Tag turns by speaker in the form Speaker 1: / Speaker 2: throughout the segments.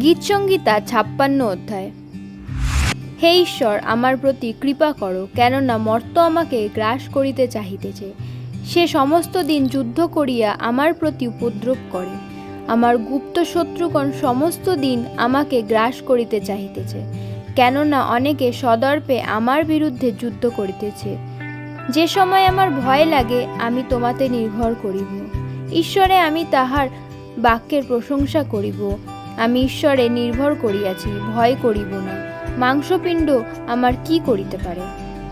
Speaker 1: গীতসংগীতা ছাপ্পান্ন অধ্যায়। হে ঈশ্বর, আমার প্রতি কৃপা করো, কেননা মর্ত আমাকে গ্রাস করিতে চাহিতেছে। সে সমস্ত দিন যুদ্ধ করিয়া আমার প্রতি উপদ্রব করে। আমার গুপ্ত শত্রুগণ সমস্ত দিন আমাকে গ্রাস করিতে চাহিতেছে, কেননা অনেকে সদর্পে আমার বিরুদ্ধে যুদ্ধ করিতেছে। যে সময় আমার ভয় লাগে, আমি তোমাতে নির্ভর করিব। ঈশ্বরে আমি তাহার বাক্যের প্রশংসা করিব। আমি ঈশ্বরে নির্ভর করিয়াছি, ভয় করিব না। মাংসপিণ্ড আমার কি করিতে পারে?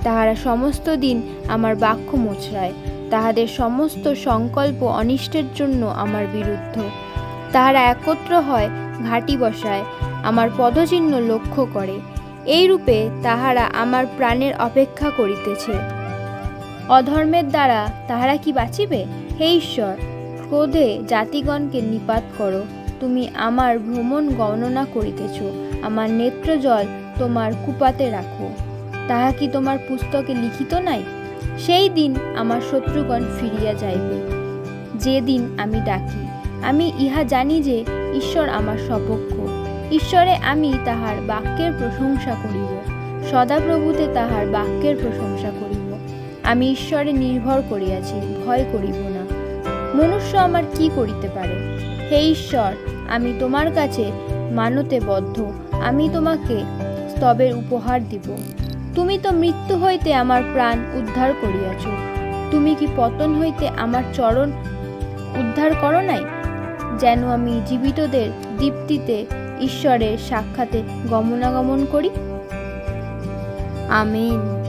Speaker 1: তাহারা সমস্ত দিন আমার বাক্য মোছরায় তাহাদের সমস্ত সংকল্প অনিষ্টের জন্য আমার বিরুদ্ধ। তাহারা একত্র হয়, ঘাটি বসায়, আমার পদচিহ্ন লক্ষ্য করে। এই রূপে তাহারা আমার প্রাণের অপেক্ষা করিতেছে। অধর্মের দ্বারা তাহারা কি বাঁচিবে? হে ঈশ্বর, ক্রোধে জাতিগণকে নিপাত করো। তুমি আমার ভ্রমণ গণনা করিতেছ। আমার নেত্রজল তোমার কুপাতে রাখো। তাহা কি তোমার পুস্তকে লিখিত নাই? সেই দিন আমার শত্রুগণ ফিরিয়া যাইবে। যে দিন আমি ডাকি, আমি ইহা জানি যে ঈশ্বর আমার সপক্ষ। ঈশ্বরে আমি তাহার বাক্যের প্রশংসা করিব। সদাপ্রভুতে তাহার বাক্যের প্রশংসা করিব। আমি ঈশ্বরে নির্ভর করিয়াছি, ভয় করিব না। মনুষ্য আমার কি করিতে পারে? হে ঈশ্বর, আমি তোমার কাছে মানতে বদ্ধ। আমি তোমাকে স্তবের উপহার দিব। তুমি তো মৃত্যু হইতে আমার প্রাণ উদ্ধার করিয়াছ। তুমি কি পতন হইতে আমার চরণ উদ্ধার করো নাই? যেন আমি জীবিতদের দীপ্তিতে ঈশ্বরের সাক্ষাতে গমনাগমন করি। আমেন।